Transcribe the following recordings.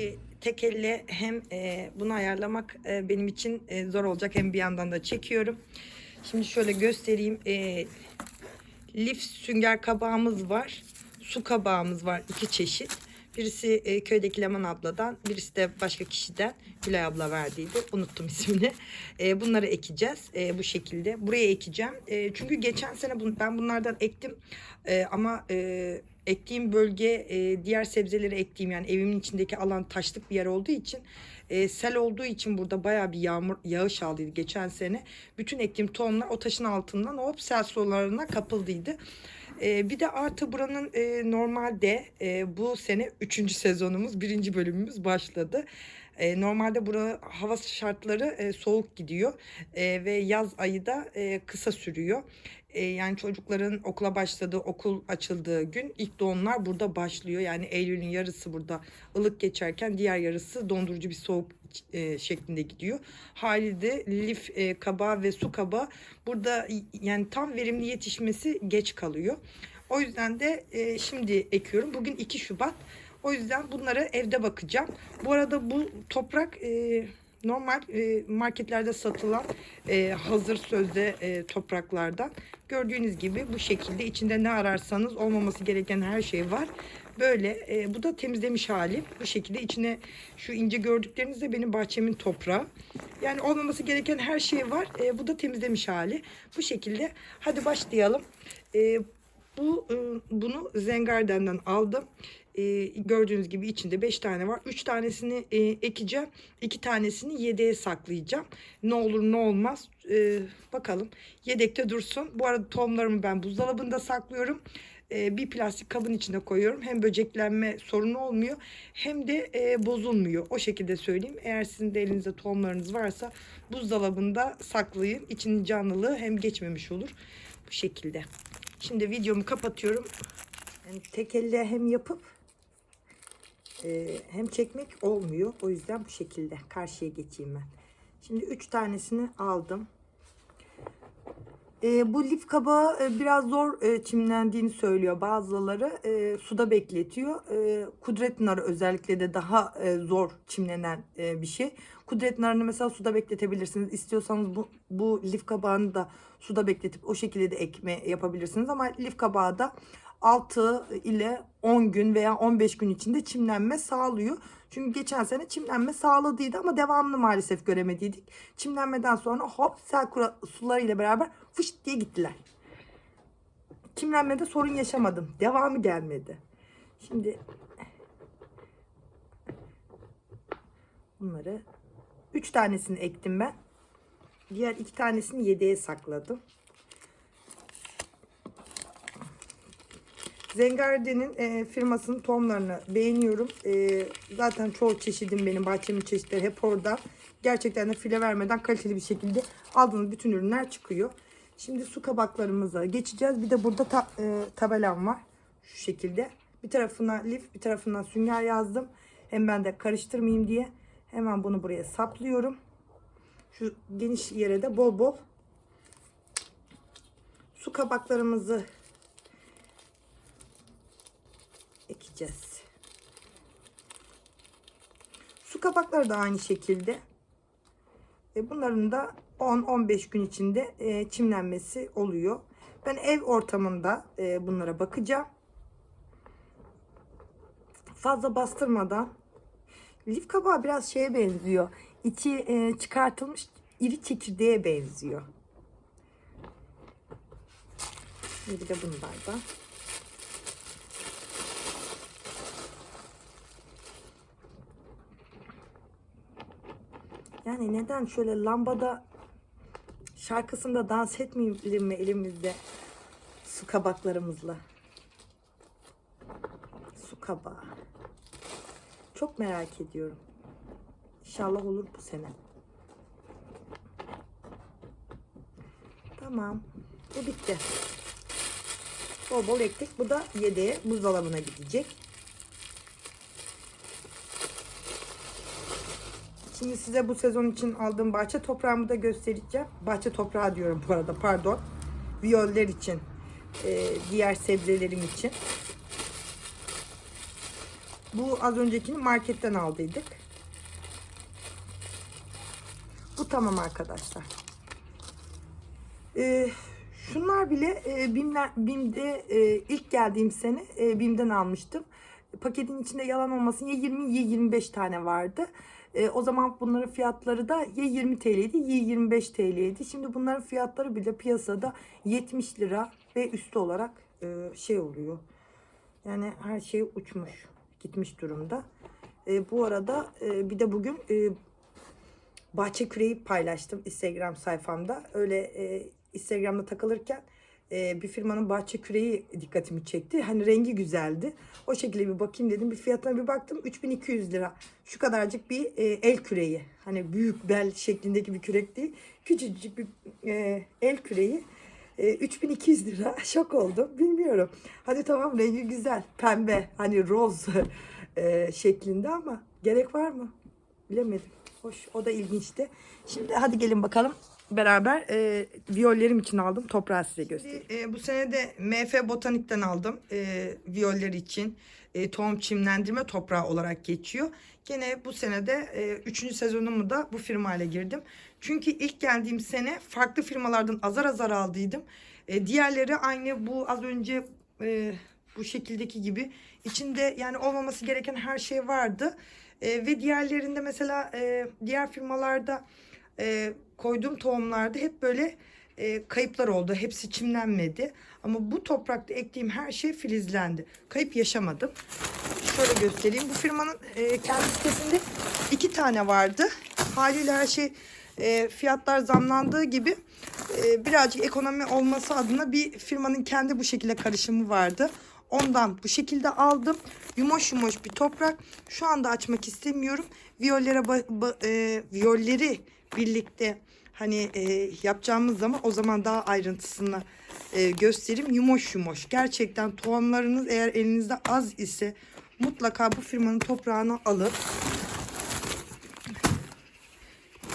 Şimdi tek elle hem e, bunu ayarlamak e, benim için e, zor olacak hem bir yandan da çekiyorum. Şimdi şöyle göstereyim. E, lif sünger kabağımız var. Su kabağımız var iki çeşit. Birisi e, köydeki Leman abladan, birisi de başka kişiden Gülay abla verdiydi. Unuttum ismini. E, bunları ekeceğiz e, bu şekilde. Buraya ekeceğim. E, çünkü geçen sene bun- ben bunlardan ektim. E, ama e, ektiğim bölge e, diğer sebzeleri ektiğim yani evimin içindeki alan taşlık bir yer olduğu için e, sel olduğu için burada bayağı bir yağmur yağış aldıydı geçen sene. Bütün ektiğim tohumlar o taşın altından hop sel sularına kapıldıydı. E, bir de artı buranın e, normalde e, bu sene 3. sezonumuz, birinci bölümümüz başladı. E, normalde bura hava şartları e, soğuk gidiyor E, ve yaz ayı da e, kısa sürüyor. E, yani çocukların okula başladığı, okul açıldığı gün ilk doğumlar burada başlıyor. Yani Eylül'ün yarısı burada ılık geçerken diğer yarısı dondurucu bir soğuk e, şeklinde gidiyor. Haliyle lif e, kabağı ve su kabağı burada yani tam verimli yetişmesi geç kalıyor. O yüzden de e, şimdi ekiyorum. Bugün 2 Şubat. O yüzden bunları evde bakacağım. Bu arada bu toprak e, normal e, marketlerde satılan e, hazır sözde e, topraklardan. Gördüğünüz gibi bu şekilde içinde ne ararsanız olmaması gereken her şey var. Böyle e, bu da temizlemiş hali. Bu şekilde içine şu ince gördükleriniz de benim bahçemin toprağı. Yani olmaması gereken her şey var. E, bu da temizlemiş hali. Bu şekilde hadi başlayalım. E, bu e, bunu Zengarden'den aldım. E, gördüğünüz gibi içinde 5 tane var. 3 tanesini e, ekeceğim. 2 tanesini yedeğe saklayacağım. Ne olur ne olmaz. Bakalım. Yedekte dursun. Bu arada tohumlarımı ben buzdolabında saklıyorum. Bir plastik kabın içine koyuyorum. Hem böceklenme sorunu olmuyor hem de bozulmuyor. O şekilde söyleyeyim. Eğer sizin de elinizde tohumlarınız varsa buzdolabında saklayın. İçinin canlılığı hem geçmemiş olur. Bu şekilde. Şimdi videomu kapatıyorum. Yani tek elle hem yapıp e, hem çekmek olmuyor. O yüzden bu şekilde karşıya geçeyim ben. Şimdi 3 tanesini aldım. E, bu lif kabağı e, biraz zor e, çimlendiğini söylüyor bazıları. E, suda bekletiyor. E, kudret narı özellikle de daha e, zor çimlenen e, bir şey. Kudret narını mesela suda bekletebilirsiniz. İstiyorsanız bu, bu lif kabağını da suda bekletip o şekilde de ekme yapabilirsiniz. Ama lif kabağı da 6 ile 10 gün veya 15 gün içinde çimlenme sağlıyor. Çünkü geçen sene çimlenme sağladıydı ama devamını maalesef göremediydik. Çimlenmeden sonra hop sel kura- sularıyla beraber fış diye gittiler. Çimlenmede sorun yaşamadım. Devamı gelmedi. Şimdi bunları 3 tanesini ektim ben. Diğer iki tanesini yedeğe sakladım. Zengarde'nin e, firmasının tohumlarını beğeniyorum. E, zaten çoğu çeşidim benim bahçemin çeşitleri hep orada. Gerçekten de file vermeden kaliteli bir şekilde aldığınız bütün ürünler çıkıyor. Şimdi su kabaklarımıza geçeceğiz. Bir de burada ta, e, tabelam var. Şu şekilde. Bir tarafına lif, bir tarafına sünger yazdım. Hem ben de karıştırmayayım diye. Hemen bunu buraya saplıyorum. Şu geniş yere de bol bol su kabaklarımızı ekeceğiz. Su kabakları da aynı şekilde. E, bunların da 10-15 gün içinde e, çimlenmesi oluyor. Ben ev ortamında e, bunlara bakacağım. Fazla bastırmadan. Lif kabağı biraz şeye benziyor. İçi çıkartılmış iri çekirdeğe benziyor. Bir de bunlardan. Yani neden şöyle lambada şarkısında dans etmeyelim mi elimizde su kabaklarımızla? Su kabağı. Çok merak ediyorum. İnşallah olur bu sene. Tamam. Bu bitti. Bol bol ektik. Bu da yedeğe buzdolabına gidecek. Şimdi size bu sezon için aldığım bahçe toprağımı da göstereceğim. Bahçe toprağı diyorum bu arada pardon. Viyoller için, e, diğer sebzelerim için. Bu az öncekini marketten aldıydık. Bu tamam arkadaşlar. Ee, şunlar bile e, BİM'ler, BİM'de e, ilk geldiğim sene e, BİM'den almıştım. Paketin içinde yalan olmasın ya 20 ya 25 tane vardı. E, o zaman bunların fiyatları da ya 20 TL'ydi ya 25 TL'ydi. Şimdi bunların fiyatları bile piyasada 70 lira ve üstü olarak e, şey oluyor. Yani her şey uçmuş, gitmiş durumda. E, bu arada e, bir de bugün e, bahçe küreği paylaştım Instagram sayfamda. Öyle e, Instagram'da takılırken e, bir firmanın bahçe küreği dikkatimi çekti. Hani rengi güzeldi. O şekilde bir bakayım dedim. Bir fiyatına bir baktım. 3200 lira. Şu kadarcık bir e, el küreği. Hani büyük bel şeklindeki bir kürek değil. Küçücük bir e, el küreği. E, 3200 lira. Şok oldum. Bilmiyorum. Hadi tamam rengi güzel. Pembe. Hani roz e, şeklinde ama gerek var mı? Bilemedim. Hoş. O da ilginçti. Şimdi hadi gelin bakalım beraber e, viyollerim için aldım. Toprağı size göstereyim. E, bu sene de MF Botanik'ten aldım. E, viyoller için. E, tohum çimlendirme toprağı olarak geçiyor. Gene bu sene de 3. sezonumu da bu firmayla girdim. Çünkü ilk geldiğim sene farklı firmalardan azar azar aldıydım. E, diğerleri aynı bu az önce e, bu şekildeki gibi. içinde yani olmaması gereken her şey vardı. E, ve diğerlerinde mesela e, diğer firmalarda e, koyduğum tohumlarda hep böyle e, kayıplar oldu. Hepsi çimlenmedi. Ama bu toprakta ektiğim her şey filizlendi. Kayıp yaşamadım. Şöyle göstereyim. Bu firmanın e, kendi sitesinde iki tane vardı. Haliyle her şey e, fiyatlar zamlandığı gibi e, birazcık ekonomi olması adına bir firmanın kendi bu şekilde karışımı vardı. Ondan bu şekilde aldım. Yumoş yumoş bir toprak. Şu anda açmak istemiyorum. Viyollere e, viyolleri birlikte hani e, yapacağımız zaman o zaman daha ayrıntısını e, göstereyim. Yumoş yumoş. Gerçekten tohumlarınız eğer elinizde az ise mutlaka bu firmanın toprağını alıp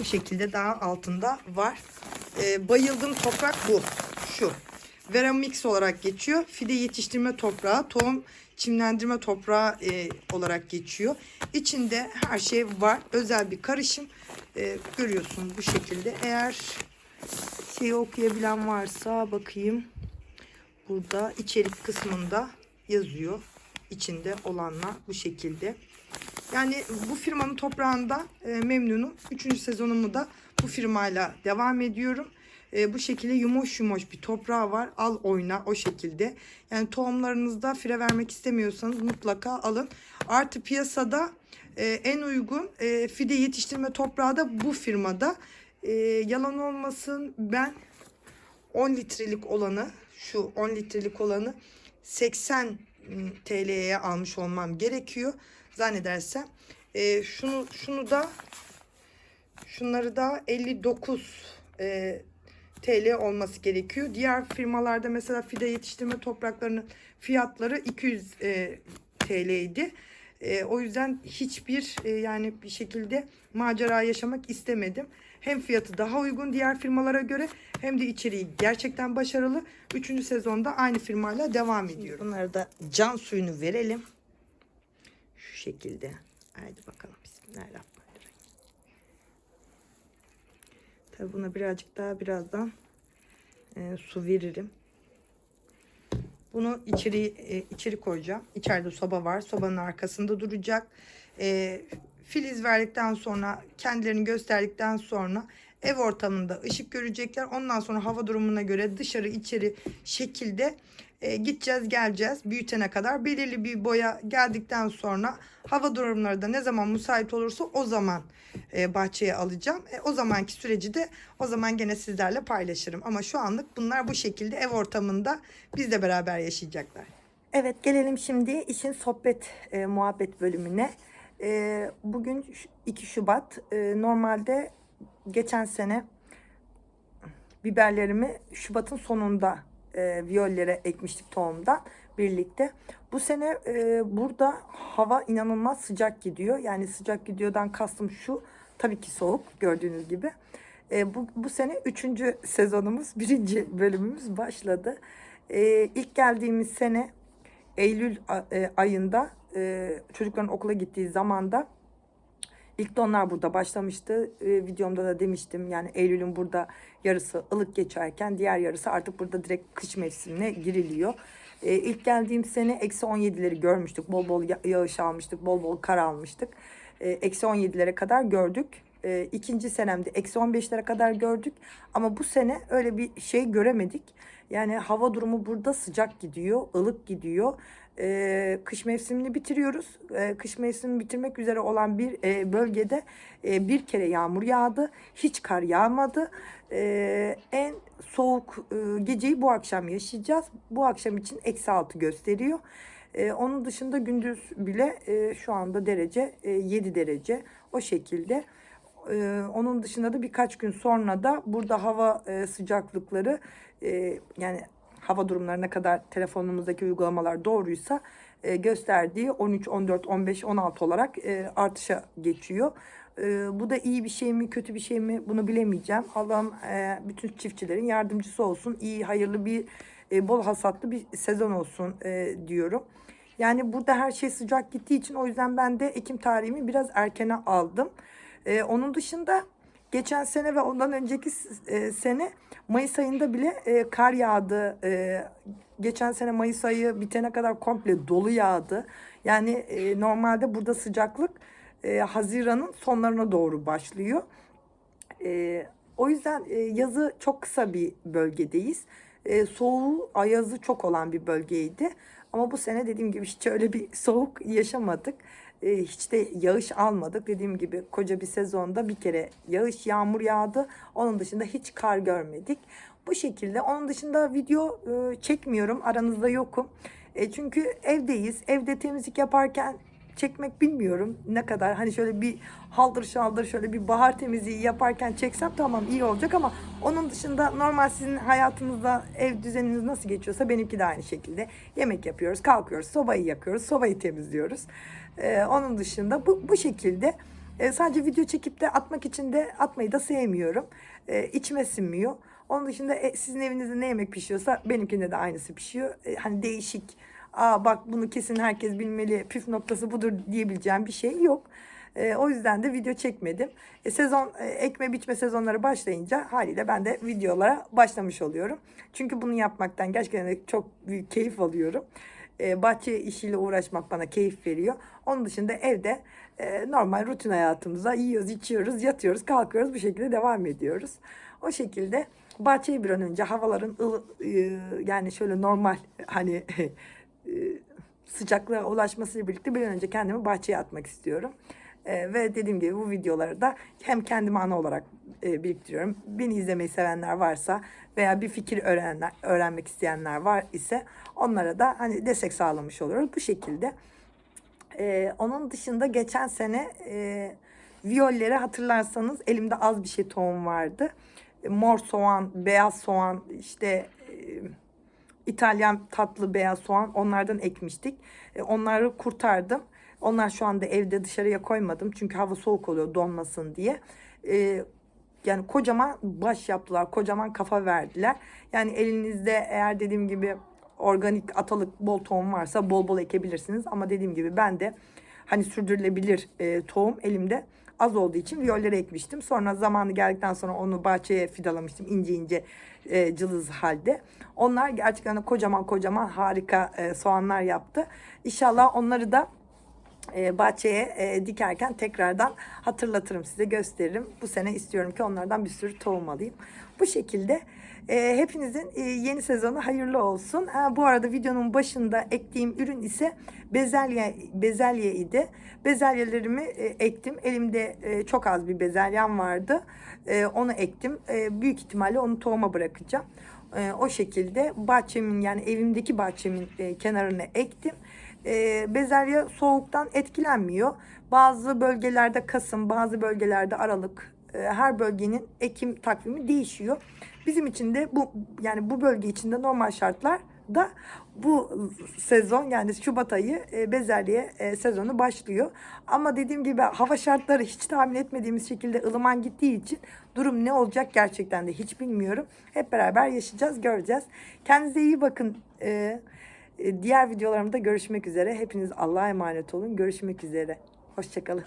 bu şekilde daha altında var. E, bayıldığım toprak bu. Şu. Veramix olarak geçiyor. Fide yetiştirme toprağı, tohum çimlendirme toprağı e, olarak geçiyor. İçinde her şey var. Özel bir karışım. E, görüyorsunuz bu şekilde. Eğer şeyi okuyabilen varsa bakayım. Burada içerik kısmında yazıyor. İçinde olanlar bu şekilde. Yani bu firmanın toprağında e, memnunum. Üçüncü sezonumu da bu firmayla devam ediyorum. E, bu şekilde yumuş yumuş bir toprağı var. Al oyna o şekilde. Yani tohumlarınızda fire vermek istemiyorsanız mutlaka alın. Artı piyasada e, en uygun e, fide yetiştirme toprağı da bu firmada. E, yalan olmasın ben 10 litrelik olanı şu 10 litrelik olanı 80 TL'ye almış olmam gerekiyor zannedersem. E, şunu şunu da şunları da 59 e, TL olması gerekiyor. Diğer firmalarda mesela fide yetiştirme topraklarının fiyatları 200 e, TL'ydi. E, o yüzden hiçbir e, yani bir şekilde macera yaşamak istemedim. Hem fiyatı daha uygun diğer firmalara göre hem de içeriği gerçekten başarılı. Üçüncü sezonda aynı firmayla devam ediyorum. Bunlara da can suyunu verelim. Şu şekilde. Haydi bakalım. Bismillahirrahmanirrahim. Tabi buna birazcık daha birazdan e, su veririm. Bunu içeri e, içeri koyacağım. İçeride soba var. Sobanın arkasında duracak. E, filiz verdikten sonra kendilerini gösterdikten sonra ev ortamında ışık görecekler. Ondan sonra hava durumuna göre dışarı içeri şekilde e, gideceğiz geleceğiz büyütene kadar belirli bir boya geldikten sonra hava durumları da ne zaman müsait olursa o zaman e, bahçeye alacağım. E, o zamanki süreci de o zaman gene sizlerle paylaşırım. Ama şu anlık bunlar bu şekilde ev ortamında bizle beraber yaşayacaklar. Evet gelelim şimdi işin sohbet e, muhabbet bölümüne. E, bugün 2 Şubat. E, normalde geçen sene biberlerimi Şubat'ın sonunda e, viyollere ekmiştik tohumdan birlikte. Bu sene e, burada hava inanılmaz sıcak gidiyor. Yani sıcak gidiyordan kastım şu. Tabii ki soğuk gördüğünüz gibi. E, bu, bu sene üçüncü sezonumuz, birinci bölümümüz başladı. E, ilk geldiğimiz sene Eylül e, ayında e, çocukların okula gittiği zamanda ilk de onlar burada başlamıştı. E, videomda da demiştim yani Eylül'ün burada yarısı ılık geçerken diğer yarısı artık burada direkt kış mevsimine giriliyor. E, ilk geldiğim sene eksi 17'leri görmüştük. Bol bol ya- yağış almıştık, bol bol kar almıştık. E, Eksi 17'lere kadar gördük. E, ikinci senemde eksi 15'lere kadar gördük. Ama bu sene öyle bir şey göremedik. Yani hava durumu burada sıcak gidiyor, ılık gidiyor. E, kış mevsimini bitiriyoruz. E, kış mevsimini bitirmek üzere olan bir e, bölgede e, bir kere yağmur yağdı. Hiç kar yağmadı. E, en soğuk e, geceyi bu akşam yaşayacağız. Bu akşam için eksi altı gösteriyor. E, onun dışında gündüz bile e, şu anda derece e, 7 derece o şekilde. E, onun dışında da birkaç gün sonra da burada hava e, sıcaklıkları e, yani hava durumları ne kadar telefonumuzdaki uygulamalar doğruysa e, gösterdiği 13, 14, 15, 16 olarak e, artışa geçiyor. E, bu da iyi bir şey mi kötü bir şey mi bunu bilemeyeceğim. Allah'ım e, bütün çiftçilerin yardımcısı olsun. İyi hayırlı bir e, bol hasatlı bir sezon olsun e, diyorum. Yani burada her şey sıcak gittiği için o yüzden ben de Ekim tarihimi biraz erkene aldım. E, onun dışında geçen sene ve ondan önceki e, sene Mayıs ayında bile e, kar yağdı. E, geçen sene Mayıs ayı bitene kadar komple dolu yağdı. Yani e, normalde burada sıcaklık e, Haziran'ın sonlarına doğru başlıyor. E, o yüzden e, yazı çok kısa bir bölgedeyiz. E, soğuğu, ayazı çok olan bir bölgeydi. Ama bu sene dediğim gibi hiç öyle bir soğuk yaşamadık. E, hiç de yağış almadık. Dediğim gibi koca bir sezonda bir kere yağış, yağmur yağdı. Onun dışında hiç kar görmedik. Bu şekilde. Onun dışında video e, çekmiyorum. Aranızda yokum. E, çünkü evdeyiz. Evde temizlik yaparken çekmek bilmiyorum. Ne kadar hani şöyle bir haldır şaldır şöyle bir bahar temizliği yaparken çeksem tamam iyi olacak ama onun dışında normal sizin hayatınızda ev düzeniniz nasıl geçiyorsa benimki de aynı şekilde. Yemek yapıyoruz kalkıyoruz sobayı yakıyoruz sobayı temizliyoruz. Ee, onun dışında bu, bu şekilde e, sadece video çekip de atmak için de atmayı da sevmiyorum. E, içime sinmiyor. Onun dışında e, sizin evinizde ne yemek pişiyorsa benimkinde de aynısı pişiyor. E, hani değişik aa bak bunu kesin herkes bilmeli püf noktası budur diyebileceğim bir şey yok. E, o yüzden de video çekmedim. E, sezon e, ekme biçme sezonları başlayınca haliyle ben de videolara başlamış oluyorum. Çünkü bunu yapmaktan gerçekten de çok büyük keyif alıyorum. E, bahçe işiyle uğraşmak bana keyif veriyor. Onun dışında evde e, normal rutin hayatımıza yiyoruz, içiyoruz, yatıyoruz, kalkıyoruz bu şekilde devam ediyoruz. O şekilde bahçeyi bir an önce havaların ılı, yani şöyle normal hani sıcaklığa ulaşmasıyla birlikte bir an önce kendimi bahçeye atmak istiyorum. E, ve dediğim gibi bu videoları da hem kendime ana olarak e, biriktiriyorum. Beni izlemeyi sevenler varsa veya bir fikir öğrenenler, öğrenmek isteyenler var ise onlara da hani destek sağlamış oluyoruz bu şekilde. E, onun dışında geçen sene e, viyollere hatırlarsanız elimde az bir şey tohum vardı. E, mor soğan, beyaz soğan, işte e, İtalyan tatlı beyaz soğan onlardan ekmiştik. E, onları kurtardım. Onlar şu anda evde dışarıya koymadım. Çünkü hava soğuk oluyor donmasın diye. E, yani kocaman baş yaptılar. Kocaman kafa verdiler. Yani elinizde eğer dediğim gibi organik atalık bol tohum varsa bol bol ekebilirsiniz. Ama dediğim gibi ben de hani sürdürülebilir e, tohum elimde az olduğu için viyolleri ekmiştim. Sonra zamanı geldikten sonra onu bahçeye fidalamıştım ince ince e, cılız halde. Onlar gerçekten kocaman kocaman harika e, soğanlar yaptı. İnşallah onları da bahçeye e, dikerken tekrardan hatırlatırım size gösteririm. Bu sene istiyorum ki onlardan bir sürü tohum alayım. Bu şekilde e, hepinizin e, yeni sezonu hayırlı olsun. Ha, bu arada videonun başında ektiğim ürün ise bezelye bezelye idi. Bezelyelerimi e, ektim. Elimde e, çok az bir bezelyem vardı. E, onu ektim. E, büyük ihtimalle onu tohuma bırakacağım. E, o şekilde bahçemin yani evimdeki bahçemin e, kenarına ektim e, bezelye soğuktan etkilenmiyor. Bazı bölgelerde Kasım, bazı bölgelerde Aralık. e, her bölgenin ekim takvimi değişiyor. Bizim için de bu yani bu bölge içinde normal şartlarda bu sezon yani Şubat ayı e, bezelye e, sezonu başlıyor. Ama dediğim gibi hava şartları hiç tahmin etmediğimiz şekilde ılıman gittiği için durum ne olacak gerçekten de hiç bilmiyorum. Hep beraber yaşayacağız, göreceğiz. Kendinize iyi bakın. E, diğer videolarımda görüşmek üzere. Hepiniz Allah'a emanet olun. Görüşmek üzere. Hoşçakalın.